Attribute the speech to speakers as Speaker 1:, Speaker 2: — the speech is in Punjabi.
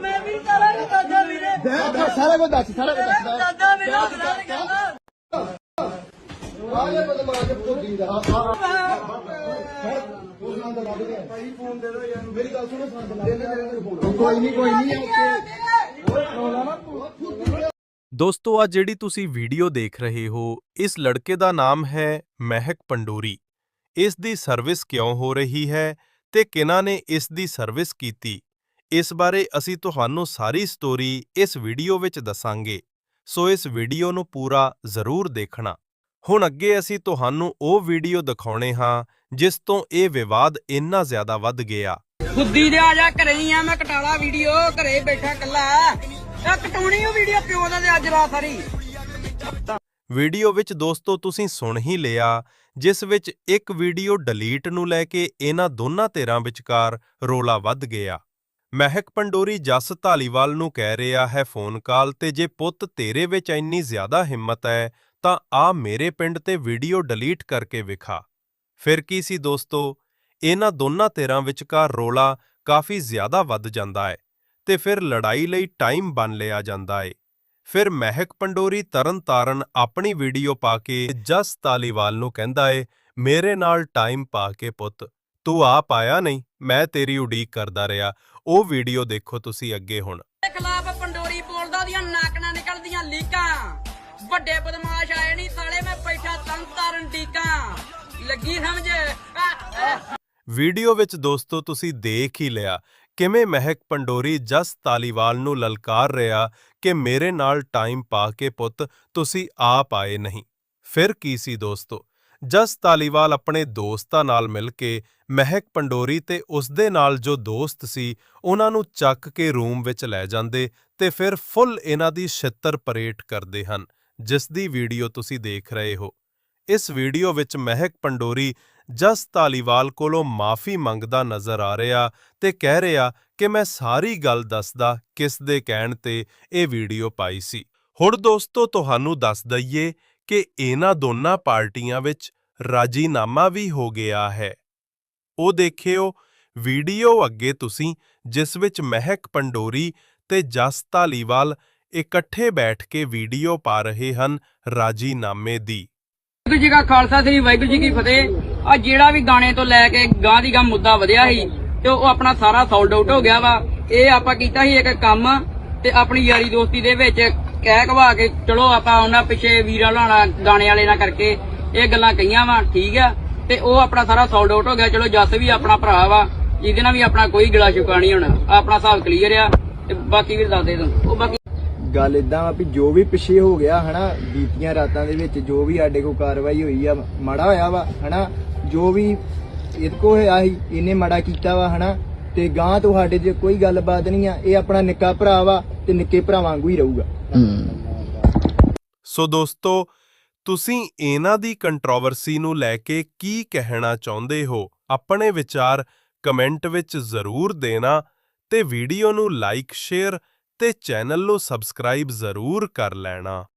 Speaker 1: ਮੈਂ ਵੀ ਕਰਾਂਗਾ ਦਾਦਾ ਵੀਰੇ
Speaker 2: ਸਾਰਾ ਕੁਝ ਦੱਸ ਸਾਰਾ ਕੁਝ ਦੱਸ
Speaker 1: ਦਾਦਾ ਵੀਰੇ ਹਜ਼ਾਰ ਕਰਦਾ
Speaker 2: ਆਲੇ ਬਦਮਾਸ਼ ਭੁੱਜੀ ਦਾ ਮੇਰੀ ਗੱਲ ਸੁਣੋ ਕੋਈ ਨਹੀਂ ਕੋਈ ਨਹੀਂ
Speaker 3: ਦੋਸਤੋ ਆ ਜਿਹੜੀ ਤੁਸੀਂ ਵੀਡੀਓ ਦੇਖ ਰਹੇ ਹੋ, ਇਸ ਲੜਕੇ ਦਾ ਨਾਮ ਹੈ ਮਹਿਕ ਪੰਡੋਰੀ। ਇਸ ਦੀ ਸਰਵਿਸ ਕਿਉਂ ਹੋ ਰਹੀ ਹੈ? ਤੇ ਕਿਹਨਾਂ ਨੇ ਇਸ ਦੀ ਸਰਵਿਸ ਕੀਤੀ। ਇਸ ਬਾਰੇ ਅਸੀਂ ਤੁਹਾਨੂੰ ਸਾਰੀ ਸਟੋਰੀ ਇਸ ਵੀਡੀਓ ਵਿੱਚ ਦੱਸਾਂਗੇ। ਸੋ ਇਸ ਵੀਡੀਓ ਨੂੰ ਪੂਰਾ ਜ਼ਰੂਰ ਦੇਖਣਾ। ਹੁਣ ਅੱਗੇ ਅਸੀਂ ਤੁਹਾਨੂੰ ਉਹ ਵੀਡੀਓ ਦਿਖਾਉਣੇ ਹਾਂ, ਜਿਸ ਤੋਂ ਇਹ ਵਿਵਾਦ ਇੰਨਾ ਜ਼ਿਆਦਾ ਵੱਧ ਗਿਆ।
Speaker 1: ਬੁੱਧੀ ਦੇ ਆ ਜਾ, ਘਰੇ ਹੀ ਆ, ਮੈਂ ਕਟਾਲਾ ਵੀਡੀਓ, ਘਰੇ ਬੈਠਾ ਕੱਲਾ ਇਹ ਕਟਾਉਣੀ ਉਹ ਵੀਡੀਓ, ਪਿਓ ਦਾ ਅੱਜ ਰਾਤ ਸਾਰੀ।
Speaker 3: ਵੀਡੀਓ ਵਿੱਚ ਦੋਸਤੋ ਤੁਸੀਂ ਸੁਣ ਹੀ ਲਿਆ, ਜਿਸ ਵਿੱਚ ਇੱਕ ਵੀਡੀਓ ਡਿਲੀਟ ਨੂੰ ਲੈ ਕੇ ਇਹਨਾਂ ਦੋਨਾਂ ਧਿਰਾਂ ਵਿਚਕਾਰ ਰੋਲਾ ਵੱਧ ਗਿਆ। ਮਹਿਕ ਪੰਡੋਰੀ ਜਸ ਧਾਲੀਵਾਲ ਨੂੰ ਕਹਿ ਰਿਹਾ ਹੈ ਫੋਨ ਕਾਲ ਤੇ, ਜੇ ਪੁੱਤ ਤੇਰੇ ਵਿੱਚ ਇੰਨੀ ਜ਼ਿਆਦਾ ਹਿੰਮਤ ਹੈ, ਤਾਂ ਆ ਮੇਰੇ ਪਿੰਡ ਤੇ ਵੀਡੀਓ ਡਿਲੀਟ ਕਰਕੇ ਵਿਖਾ। ਫਿਰ ਕੀ ਸੀ ਦੋਸਤੋ? ਇਹਨਾਂ ਦੋਨਾਂ ਧਿਰਾਂ ਵਿਚਕਾਰ ਰੋਲਾ ਕਾਫੀ ਜ਼ਿਆਦਾ ਵੱਧ ਜਾਂਦਾ ਹੈ ਤੇ ਫਿਰ ਲੜਾਈ ਲਈ ਟਾਈਮ ਬਣ ਲਿਆ ਜਾਂਦਾ ਹੈ। ਫਿਰ ਮਹਿਕ ਪੰਡੋਰੀ ਤਰਨ ਤਾਰਨ ਆਪਣੀ ਵੀਡੀਓ ਪਾ ਕੇ ਜਸ ਤਾਲੀਵਾਲ ਨੂੰ ਕਹਿੰਦਾ ਏ ਮੇਰੇ ਨਾਲ ਟਾਈਮ ਪਾ ਕੇ ਪੁੱਤ ਤੂੰ ਆਪ ਆਇਆ ਨਹੀਂ ਮੈਂ ਤੇਰੀ ਉਡੀਕ ਕਰਦਾ ਰਿਹਾ ਉਹ ਵੀਡੀਓ ਦੇਖੋ ਤੁਸੀਂ ਅੱਗੇ ਹੁਣ।
Speaker 1: ਖਿਲਾਫ ਪੰਡੋਰੀ ਬੋਲਦਾ ਦੀਆਂ ਨਾਕਣਾ ਨਿਕਲਦੀਆਂ ਲੀਕਾਂ। ਵੱਡੇ ਬਦਮਾਸ਼ ਆਏ ਨਹੀਂ ਸਾਲੇ ਮੈਂ ਬੈਠਾ ਤਨ ਤਾਰਨ ਡੀਕਾਂ। ਲੱਗੀ ਸਮਝ।
Speaker 3: ਵੀਡੀਓ ਵਿੱਚ ਦੋਸਤੋ ਤੁਸੀਂ ਦੇਖ ਹੀ ਲਿਆ ਕਿਵੇਂ ਮਹਿਕ ਪੰਡੋਰੀ ਜਸ ਤਾਲੀਵਾਲ ਨੂੰ ਲਲਕਾਰ ਰਿਹਾ ਕਿ ਮੇਰੇ ਨਾਲ ਟਾਈਮ ਪਾ ਕੇ ਪੁੱਤ, ਤੁਸੀਂ ਆਪ ਆਏ ਨਹੀਂ। ਫਿਰ ਕੀ ਸੀ ਦੋਸਤੋ? ਜਸ ਤਾਲੀਵਾਲ ਆਪਣੇ ਦੋਸਤਾਂ ਨਾਲ ਮਿਲ ਕੇ ਮਹਿਕ ਪੰਡੋਰੀ ਤੇ ਉਸਦੇ ਨਾਲ ਜੋ ਦੋਸਤ ਸੀ, ਉਹਨਾਂ ਨੂੰ ਚੱਕ ਕੇ ਰੂਮ ਵਿੱਚ ਲੈ ਜਾਂਦੇ ਤੇ ਫਿਰ ਫੁੱਲ ਇਹਨਾਂ ਦੀ ਛਿੱਤਰ ਪਰੇਡ ਕਰਦੇ ਹਨ, ਜਿਸ ਦੀ ਵੀਡੀਓ ਤੁਸੀਂ ਦੇਖ ਰਹੇ ਹੋ। ਇਸ ਵੀਡੀਓ ਵਿੱਚ ਮਹਿਕ ਪੰਡੋਰੀ ਜਸ ਤਾਲੀਵਾਲ ਕੋਲੋਂ ਮਾਫੀ ਮੰਗਦਾ ਨਜ਼ਰ ਆ ਰਿਹਾ ਤੇ ਕਹਿ ਰਿਹਾ ਕਿ ਮੈਂ ਸਾਰੀ ਗੱਲ ਦੱਸਦਾ ਕਿਸ ਦੇ ਕਹਿਣ ਤੇ ਇਹ ਵੀਡੀਓ ਪਾਈ ਸੀ। ਹੁਣ ਦੋਸਤੋ, ਤੁਹਾਨੂੰ ਦੱਸ ਦਈਏ ਕਿ ਇਹਨਾਂ ਦੋਨਾਂ ਪਾਰਟੀਆਂ ਵਿੱਚ ਰਾਜੀਨਾਮਾ ਵੀ ਹੋ ਗਿਆ ਹੈ। ਉਹ ਦੇਖਿਓ, ਵੀਡੀਓ ਅੱਗੇ ਤੁਸੀਂ ਜਿਸ ਵਿੱਚ ਮਹਿਕ ਪੰਡੋਰੀ ਤੇ ਜਸ ਧਾਲੀਵਾਲ ਇਕੱਠੇ ਬੈਠ ਕੇ ਵੀਡੀਓ ਪਾ ਰਹੇ ਹਨ ਰਾਜੀਨਾਮੇ ਦੀ।
Speaker 1: ਵਾਹਿਗੁਰੂ ਜੀ ਕਾ ਖਾਲਸਾ, ਸ੍ਰੀ ਵਾਹਿਗੁਰੂ ਜੀ ਕੀ ਫਤਿਹ। ਆ ਜਿਹੜਾ ਵੀ ਗਾਣੇ ਤੋਂ ਲੈ ਕੇ ਗਾਂ ਦੀ ਗਾਂ ਮੁੱਦਾ ਵਧਿਆ ਸੀ, ਤੇ ਉਹ ਆਪਣਾ ਸਾਰਾ ਸੋਲਡ ਆਊਟ ਹੋ ਗਿਆ ਵਾ। ਇਹ ਆਪਾਂ ਕੀਤਾ ਸੀ ਇੱਕ ਕੰਮ, ਤੇ ਆਪਣੀ ਯਾਰੀ ਦੋਸਤੀ ਦੇ ਵਿੱਚ ਕਹਿ ਕਵਾ ਕੇ ਚਲੋ ਆਪਾਂ ਉਹਨਾਂ ਪਿੱਛੇ ਵੀਰਾਂ ਲਾਣਾ ਗਾਣੇ ਵਾਲੇ ਨਾਲ ਕਰਕੇ ਇਹ ਗੱਲਾਂ ਕਹੀਆਂ ਵਾ, ਠੀਕ ਆ। ਤੇ ਉਹ ਆਪਣਾ ਸਾਰਾ ਸੋਲਡ ਆਊਟ ਹੋ ਗਿਆ। ਚਲੋ ਜੱਸ ਵੀ ਆਪਣਾ ਭਰਾ ਵਾ ਜਿਹਦੇ ਨਾਲ ਵੀ ਆਪਣਾ ਕੋਈ ਗਿਲਾ ਸ਼ਿਕਵਾ ਨਹੀਂ ਹੋਣਾ। ਆਪਣਾ ਹਿਸਾਬ ਕਲੀਅਰ ਆ। ਤੇ ਬਾਕੀ ਵੀ ਦੱਸ ਦੇ ਤੂੰ। ਉਹ ਬਾਕੀ
Speaker 4: ਗੱਲ ਇਦਾਂ ਵਾ ਵੀ ਜੋ ਵੀ ਪਿੱਛੇ ਹੋ ਗਿਆ, ਹਨਾ, ਬੀਤੀਆਂ ਰਾਤਾਂ ਦੇ ਵਿੱਚ, ਜੋ ਵੀ ਸਾਡੇ ਕੋਲ ਕਾਰਵਾਈ ਹੋਈ ਆ, ਮਾੜਾ ਹੋਇਆ ਵਾ, ਹਨਾ, ਜੋ ਵੀ ਇਹਦੇ ਕੋ ਹੋਇਆ ਸੀ, ਇਹਨੇ ਮਾੜਾ ਕੀਤਾ ਵਾ, ਹਨਾ, ਤੇ ਗਾਂ ਤੁਹਾਡੇ 'ਚ ਕੋਈ ਗੱਲਬਾਤ ਨਹੀਂ ਆ, ਇਹ ਆਪਣਾ ਨਿੱਕਾ ਭਰਾ ਵਾ ਤੇ ਨਿੱਕੇ ਭਰਾ ਵਾਂਗੂ ਹੀ ਰਹੂਗਾ।
Speaker 3: ਸੋ ਦੋਸਤੋ, ਤੁਸੀਂ ਇਹਨਾਂ ਦੀ ਕੰਟਰੋਵਰਸੀ ਨੂੰ ਲੈ ਕੇ ਕੀ ਕਹਿਣਾ ਚਾਹੁੰਦੇ ਹੋ? ਆਪਣੇ ਵਿਚਾਰ ਕਮੈਂਟ ਵਿੱਚ ਜ਼ਰੂਰ ਦੇਣਾ ਤੇ ਵੀਡੀਓ ਨੂੰ ਲਾਈਕ ਸ਼ੇਅਰ ਤੇ ਚੈਨਲ ਨੂੰ ਸਬਸਕ੍ਰਾਈਬ ਜ਼ਰੂਰ ਕਰ ਲੈਣਾ।